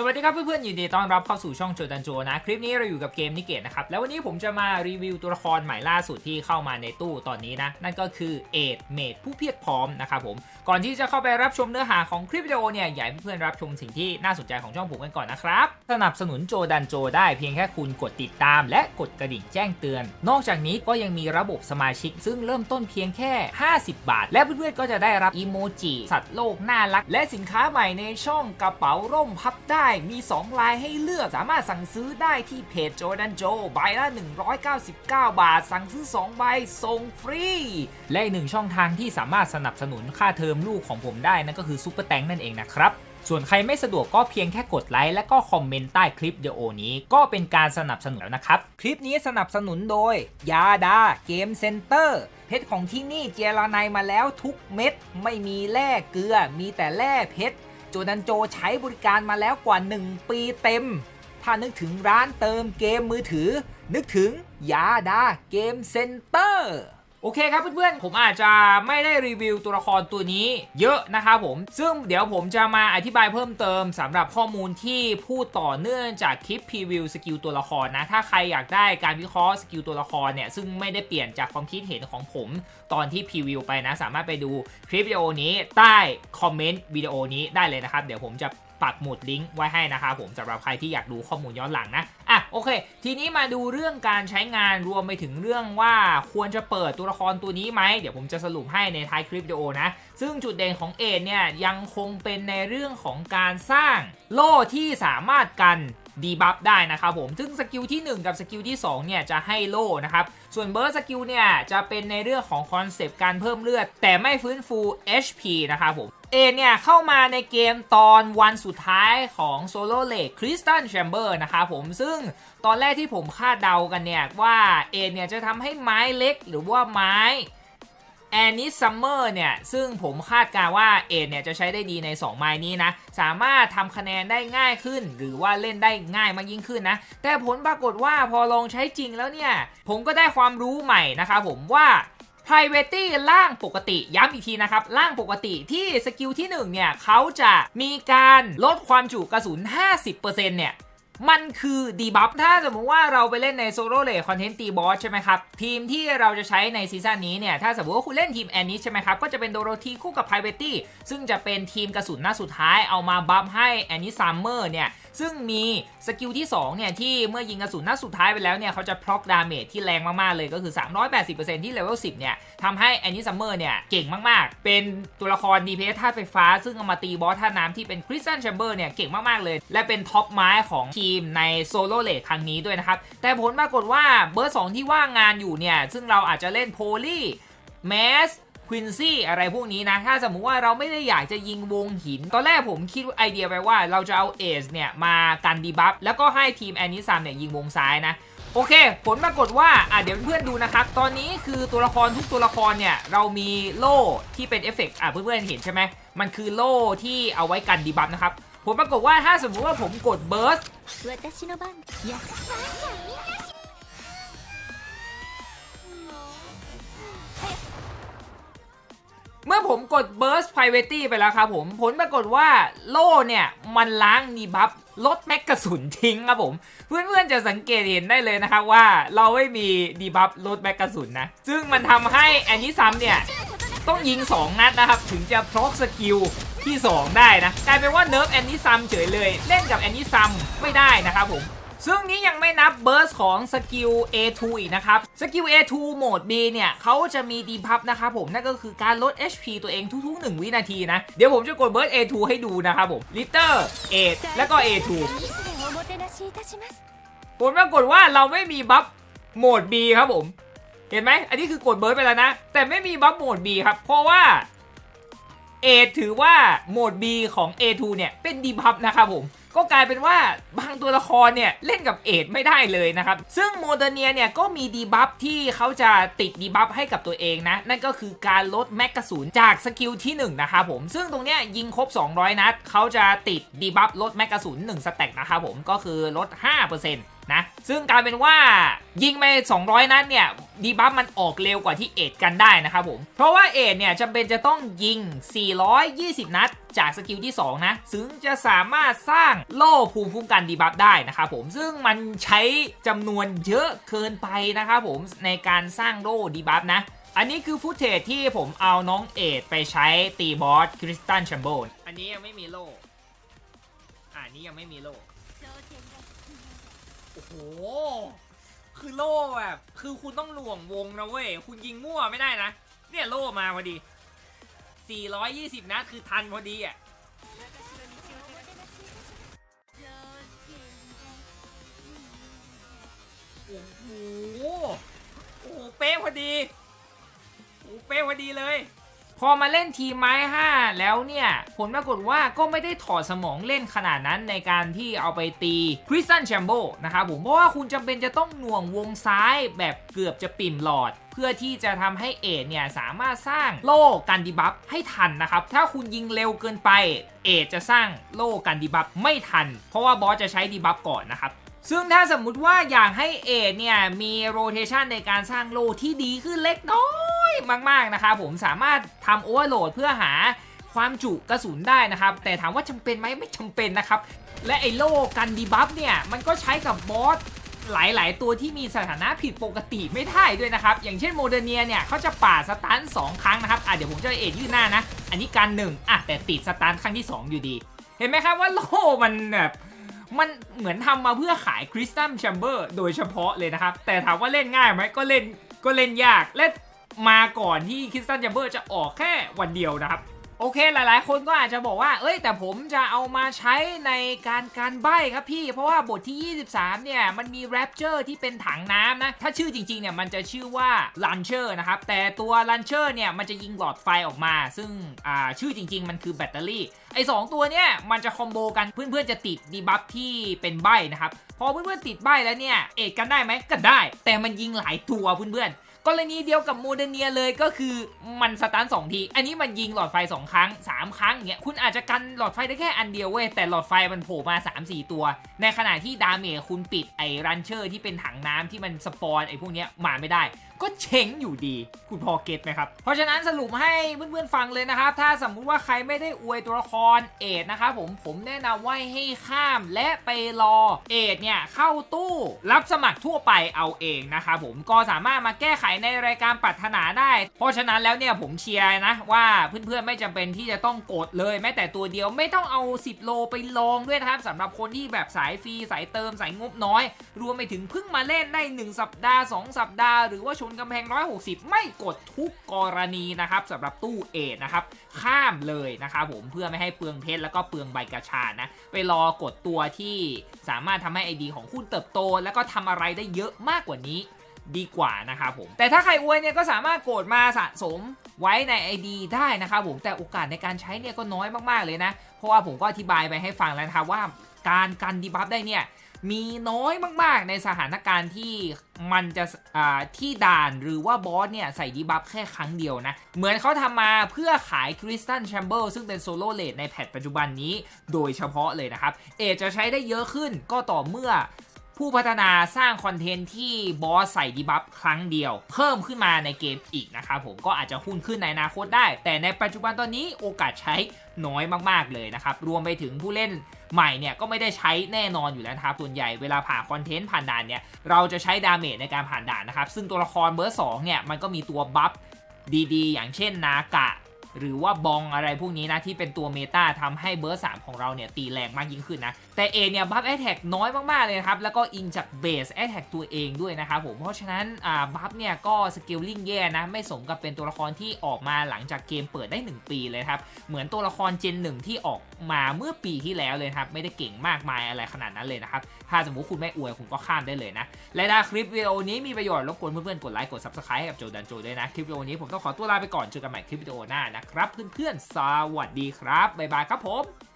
สวัสดีครับเพื่อนๆยินดีต้อนรับเข้าสู่ช่องโจดันโจนะ คลิปนี้เราอยู่กับเกมนิเกตนะครับ แล้ววันนี้ผมจะมารีวิวตัวละครใหม่ล่าสุดที่เข้ามาในตู้ตอนนี้นะ นั่นก็คือเอ็ดเมดผู้เพียรพร้อมนะครับผม ก่อนที่จะเข้าไปรับชมเนื้อหาของคลิปวิดีโอเนี่ยอยากให้เพื่อนๆรับชมสิ่งที่น่าสนใจของช่องผมกันก่อนนะครับ สนับสนุนโจดันโจได้เพียงแค่คุณกดติดตาม และกดกระดิ่งแจ้งเตือน นอกจากนี้ก็ยังมีระบบสมาชิก ซึ่งเริ่มต้นเพียงแค่ 50 บาท และเพื่อนๆก็จะได้รับอีโมจิสัตว์โลกน่ารัก และสินค้าใหม่ในช่องกระเป๋าร่มพับได้มี 2 ลายให้เลือกสามารถสั่งซื้อได้ที่เพจโจดันโจใบละ 199 บาท สั่งซื้อ2ใบส่งฟรี และอีกหนึ่งช่องทางที่สามารถสนับสนุนค่าเทอมลูกของผมได้นั่นก็คือซุปเปอร์แตงนั่นเองนะครับส่วนใครไม่สะดวกก็เพียงแค่กดไลค์และก็คอมเมนต์ใต้คลิปวิดีโอนี้ก็เป็นการสนับสนุนแล้วนะครับ คลิปนี้สนับสนุนโดย ยาดาเกมเซ็นเตอร์ เพชรของที่นี่เจรไนมาแล้วทุกเม็ด ไม่มีแร่เกลือ มีแต่แร่เพชรโจดันโจใช้บริการมาแล้วกว่า 1 ปีเต็ม ถ้านึกถึงร้านเติมเกมมือถือ นึกถึงยาดาเกมเซ็นเตอร์ โอเคครับเพื่อนๆ ผมอาจจะไม่ได้รีวิวตัวละครตัวนี้เยอะนะครับผม ซึ่งเดี๋ยวผมจะมาอธิบายเพิ่มเติมสำหรับข้อมูลที่พูดต่อเนื่องจากคลิปพรีวิวสกิลตัวละครนะ ถ้าใครอยากได้การวิเคราะห์สกิลตัวละครเนี่ย ซึ่งไม่ได้เปลี่ยนจากความคิดเห็นของผมตอนที่พรีวิวไปนะ สามารถไปดูคลิปวิดีโอนี้ใต้คอมเมนต์วิดีโอนี้ได้เลยนะครับ เดี๋ยวผมจะ ปักหมุดลิงก์ไว้ให้นะครับผมสำหรับใครที่อยากดูข้อมูลย้อนหลังนะอะโอเค ทีนี้มาดูเรื่องการใช้งานรวมไปถึงเรื่องว่าควรจะเปิดตัวละครตัวนี้ไหมเดี๋ยวผมจะสรุปให้ในท้ายคลิปวิดีโอนะซึ่งจุดเด่นของเอดเนี่ยยังคงเป็นในเรื่องของการสร้างโล่ที่สามารถกันดีบัฟได้นะครับผม ซึ่งสกิลที่ 1 กับสกิลที่ 2 เนี่ย จะให้โล่นะครับ ส่วนเบิร์สสกิลเนี่ย จะเป็นในเรื่องของคอนเซปต์การเพิ่มเลือด แต่ไม่ฟื้นฟู HP นะครับผม เอเนี่ยเข้ามาในเกมตอนวันสุดท้ายของโซโลเลกคริสตันแชมเบอร์นะครับผมซึ่งตอนแรกที่ผมคาดเดากันเนี่ยว่าเอเนี่ยจะทำให้ไม้เล็กหรือว่าไม้แอนนิซัมเมอร์เนี่ย ซึ่งผมคาดการว่าเอเนี่ยจะใช้ได้ดีใน 2 ไม้นี้นะ สามารถทำคะแนนได้ง่ายขึ้น หรือว่าเล่นได้ง่ายมากยิ่งขึ้นนะ แต่ผลปรากฏว่าพอลองใช้จริงแล้วเนี่ย ผมก็ได้ความรู้ใหม่นะครับผมว่า Private ล่างปกติ ย้ำอีกทีนะครับ ล่างปกติที่สกิลที่1เนี่ยเขาจะมีการลดความจุกระสุน 50%เนี่ยมันคือดีบัฟถ้าสมมุติว่าเราไปเล่นในโซโล่เลคอนเทนต์ตีบอสใช่ไหมครับ ทีมที่เราจะใช้ในซีซั่นนี้เนี่ย ถ้าสมมติว่าคุณเล่นทีมแอนนิสใช่ไหมครับ ก็จะเป็นโดโรธีคู่กับไพเวตี้ซึ่งจะเป็นทีมกระสุนหน้าสุดท้ายเอามาบัฟให้แอนนิซัมเมอร์เนี่ย ซึ่งมีสกิลที่2เนี่ยที่เมื่อยิงกระสุนนัดสุดท้ายไปแล้วเนี่ยเขาจะพล็อกดาเมจที่แรงมากๆเลยก็คือ 380%ที่เลเวล10เนี่ยทำให้แอนนี่ซัมเมอร์เนี่ยเก่งมากๆ เป็นตัวละคร DPS ธาตุไฟฟ้า ซึ่งเอามาตีบอสท่าน้ำที่เป็นคริสตันแชมเบอร์เนี่ยเก่งมากๆเลย และเป็นท็อปไม้ของทีมในโซโลเลกครั้งนี้ด้วยนะครับ แต่ผลปรากฏว่าเบอร์ 2 ที่ว่างงานอยู่เนี่ยซึ่งเราอาจจะเล่นโพลีแมส ควินซี่อะไรพวกนี้นะ ถ้าสมมุติว่าเราไม่ได้อยากจะยิงวงหิน ตอนแรกผมคิดไอเดียไปว่าเราจะเอาเอสเนี่ยมากันดีบัฟแล้วก็ให้ทีมแอนนิซัมเนี่ยยิงวงซ้ายนะโอเค ผลปรากฏว่าอะเดี๋ยวเพื่อนๆดูนะครับ ตอนนี้คือตัวละครทุกตัวละครเนี่ย เรามีโล่ที่เป็นเอฟเฟกต์อะเพื่อนๆเห็นใช่ไหม มันคือโล่ที่เอาไว้กันดีบัฟนะครับ ผลปรากฏว่าถ้าสมมุติว่าผมกดเบิร์ส เมื่อผมกด Burst Priority ไปแล้วครับผม ผลปรากฏว่าโล่เนี่ย มันล้างดีบัฟลดแม็กกระสุนทิ้งครับผม เพื่อนๆจะสังเกตเห็นได้เลยนะครับว่าเราไม่มีดีบัฟลดแม็กกระสุนนะ ซึ่งมันทำให้แอนนิซัมเนี่ย ต้องยิง 2 นัดนะครับ ถึงจะพร็อกสกิลที่ 2 ได้นะ กลายเป็นว่าเนิร์ฟแอนนิซัมเฉยเลย เล่นกับแอนนิซัมไม่ได้นะครับผม ซึ่งนี้ยังไม่นับเบอร์สของสกิล A2 อีกนะครับ สกิล A2 โหมด B เนี่ยเขาจะมีดีพับนะครับผม นั่นก็คือการลด HP ตัวเองทุกๆ 1 วินาทีนะ เดี๋ยวผมจะกดเบอร์ส A2 ให้ดูนะครับผมลิเตอร์ A แล้วก็ A2 ผมปรากฏว่าเราไม่มีบัฟโหมด B ครับผม เห็นไหม อันนี้คือกดเบิร์สไปแล้วนะ แต่ไม่มีบัฟโหมด B ครับ เพราะว่า A ถือว่าโหมด B ของ A2 เนี่ยเป็นดีพับนะครับผม ก็กลายเป็นว่าบางตัวละครเนี่ยเล่นกับเอดไม่ได้เลยนะครับ ซึ่งโมเดเนียเนี่ยก็มีดีบัฟที่เขาจะติดดีบัฟให้กับตัวเองนะ นั่นก็คือการลดแม็กกระสุนจากสกิลที่1นะครับผม ซึ่งตรงเนี้ยยิงครบ 200 นัดเขาจะติดดีบัฟลดแม็กกระสุน1สแต็กนะครับผมก็คือลด 5% นะ ซึ่งกลายเป็นว่ายิงไป 200 นัดเนี่ยดีบัฟมันออกเร็วกว่าที่เอทกันได้นะครับผม เพราะว่าเอทเนี่ยจำเป็นจะต้องยิง 420 นัด จากสกิลที่ 2 นะซึ่งจะสามารถสร้างโล่ภูมิคุ้มกันดีบัฟได้นะครับผม ซึ่งมันใช้จำนวนเยอะเกินไปนะครับผมในการสร้างโล่ดีบัฟนะอันนี้คือฟุตเทจที่ผมเอาน้องเอดไปใช้ตีบอสคริสตันแชมโบนอันนี้ยังไม่มีโล่อ่านี้ยังไม่มีโล่ อ้โห คือโล่แบบคือคุณต้องหน่วงวงนะเว้ย คุณยิงมั่วไม่ได้นะ เนี่ยโล่มาพอดี 420 นัดคือทันพอดีอะโอ้โห โอ้โหเป๊ะพอดี โอ้โหเป๊ะพอดีเลย พอมาเล่นทีไม้5แล้วเนี่ย ผลปรากฏว่าก็ไม่ได้ถอดสมองเล่นขนาดนั้นในการที่เอาไปตีคริสตันแชมโบนะครับผมเพราะว่าคุณจำเป็นจะต้องหน่วงวงซ้ายแบบเกือบจะปิ่มหลอดเพื่อที่จะทำให้เอดเนี่ยสามารถสร้างโล่กันดีบัฟให้ทันนะครับ ถ้าคุณยิงเร็วเกินไป เอดจะสร้างโล่กันดีบัฟไม่ทัน เพราะว่าบอสจะใช้ดีบัฟก่อนนะครับ ซึ่งถ้าสมมุติว่าอยากให้เอดเนี่ยมีโรเทชันในการสร้างโล่ที่ดีขึ้นเล็กน้อย มากๆนะครับผมสามารถทำโอเวอร์โหลดเพื่อหาความจุกระสุนได้นะครับ แต่ถามว่าจำเป็นไหมไม่จำเป็นนะครับ และไอโล่กันดีบัฟเนี่ย มันก็ใช้กับบอสหลายๆ ตัวที่มีสถานะผิดปกติไม่ได้ด้วยนะครับ อย่างเช่นโมเดเนียเนี่ยเขาจะป่าสตัน2ครั้งนะครับอะเดี๋ยวผมจะเอ็ดยืดหน้านะ อันนี้การหนึ่งอะแต่ติดสตันครั้งที่ 2 อยู่ดี เห็นไหมครับว่าโล่มันแบบมันเหมือนทำมาเพื่อขายคริสตัลแชมเบอร์โดยเฉพาะเลยนะครับ แต่ถามว่าเล่นง่ายไหมก็เล่นก็เล่นยากและ มาก่อนที่คริสตัลแชมเบอร์จะออกแค่วันเดียวนะครับ โอเคหลายๆ คนก็อาจจะบอกว่า เอ้ย แต่ผมจะเอามาใช้ในการการใบ้ครับพี่ เพราะว่าบทที่ 23 เนี่ย มันมีแรปเจอร์ที่เป็นถังน้ำนะ ถ้าชื่อจริง ๆ เนี่ย มันจะชื่อว่าลันเชอร์นะครับ แต่ตัวลันเชอร์เนี่ย มันจะยิงหลอดไฟออกมา ซึ่งอ่าชื่อจริง ๆ มันคือแบตเตอรี่ ไอ้สองตัวเนี่ย มันจะคอมโบกัน เพื่อนๆ จะติดดีบัฟที่เป็นใบ้นะครับ พอเพื่อนๆ ติดใบ้แล้วเนี่ย เอกกันได้ไหมก็ได้ แต่มันยิงหลายตัวเพื่อนๆ กรณีเดียวกับโมเดเนียเลยก็คือมันสตันสองที อันนี้มันยิงหลอดไฟ 2 ครั้ง 3 ครั้งอย่างเงี้ยคุณอาจจะกันหลอดไฟได้แค่อันเดียวเว้ยแต่หลอดไฟมันโผล่มา 3-4 ตัว ในขณะที่ดาเมจคุณปิดไอ้รันเชอร์ที่เป็นถังน้ำที่มันสปอนไอ้พวกเนี้ยมาไม่ได้ ก็เช้งอยู่ดี คุณพอเก็ตไหมครับ เพราะฉะนั้นสรุปให้เพื่อนๆฟังเลยนะครับ ถ้าสมมุติว่าใครไม่ได้อวยตัวละครเอดนะครับผมผมแนะนำว่าให้ข้ามและไปรอเอดเนี่ยเข้าตู้รับสมัครทั่วไปเอาเองนะครับผมก็สามารถมาแก้ไขในรายการปรารถนาได้ เพราะฉะนั้นแล้วเนี่ยผมเชียร์นะว่าเพื่อนๆไม่จำเป็นที่จะต้องกดเลย แม้แต่ตัวเดียวไม่ต้องเอา 10 โลไปลองด้วยนะครับสำหรับคนที่แบบสายฟรีสายเติมสายงบน้อย รวมไปถึงเพิ่งมาเล่นได้ 1 สัปดาห์ 2 สัปดาห์หรือว่าชนกำแพง 160 ไม่กดทุกกรณีนะครับสำหรับตู้เอทนะครับ ข้ามเลยนะครับผมเพื่อไม่ให้เปลืองเพชรแล้วก็เปลืองใบกระชานะ ไปรอกดตัวที่สามารถทำให้ไอดีของคุณเติบโต แล้วก็ทำอะไรได้เยอะมากกว่านี้ดีกว่านะครับผม แต่ถ้าใครอวยเนี่ยก็สามารถกดมาสะสมไว้ใน ID ได้นะครับผมแต่โอกาสในการใช้เนี่ยก็น้อยมากๆเลยนะ เพราะว่าผมก็อธิบายไปให้ฟังแล้วนะครับว่าการกันดีบัฟได้เนี่ย มีน้อยมากๆ ในสถานการณ์ที่มันจะอ่าที่ด่านหรือว่าบอสเนี่ยใส่ดีบัฟแค่ครั้งเดียวนะ เหมือนเขาทำมาเพื่อขายคริสตัลแชมเบอร์ซึ่งเป็นโซโล่เลดในแพทปัจจุบันนี้โดยเฉพาะเลยนะครับ เอจจะใช้ได้เยอะขึ้นก็ต่อเมื่อผู้พัฒนาสร้างคอนเทนต์ที่บอสใส่ดีบัฟครั้งเดียว เพิ่มขึ้นมาในเกมอีกนะครับผมก็อาจจะหุ้นขึ้นในอนาคตได้ แต่ในปัจจุบันตอนนี้โอกาสใช้น้อยมากๆเลยนะครับ รวมไปถึงผู้เล่น ใหม่เนี่ยก็ไม่ได้ใช้แน่นอนอยู่แล้วนะครับส่วนใหญ่เวลาผ่านคอนเทนต์ผ่านด่านเนี่ยเราจะใช้ดาเมจในการผ่านด่านนะครับซึ่งตัวละครเบอร์2เนี่ยมันก็มีตัวบัฟดีๆ อย่างเช่นนากะ หรือว่าบองอะไรพวกนี้นะที่เป็นตัวเมตาทำให้เบอร์3ของเราเนี่ยตีแรงมากยิ่งขึ้นนะ แต่เอเนี่ยบัฟแอ t แทกน้อยมาก ๆ เลยครับ แล้วก็อิงจากเบสแอ t แทกตัวเองด้วยนะครับผม เพราะฉะนั้นบัฟเนี่ยก็สเกลลิ่งแย่นะ ไม่สมกับเป็นตัวละครที่ออกมาหลังจากเกมเปิดได้ 1 ปีเลยครับ เหมือนตัวละครเจนหนึ่งที่ออกมาเมื่อปีที่แล้วเลยครับ ไม่ได้เก่งมากมายอะไรขนาดนั้นเลยนะครับ ถ้าสมมติคุณไม่อวยคุณก็ข้ามได้เลยนะ และถ้าคลิปวิดีโอนี้มีประโยชน์รบกวนเพื่อนๆกดไลค์กด subscribe ให้กับโจดันโจด้วยนะ คลิปวิดีโอนี้ผมต้องขอตัวลาไปก่อนเจอกันใหม่คลิปวิดีโอหน้านะครับ เพื่อนๆ สวัสดีครับ บ๊ายบายครับผม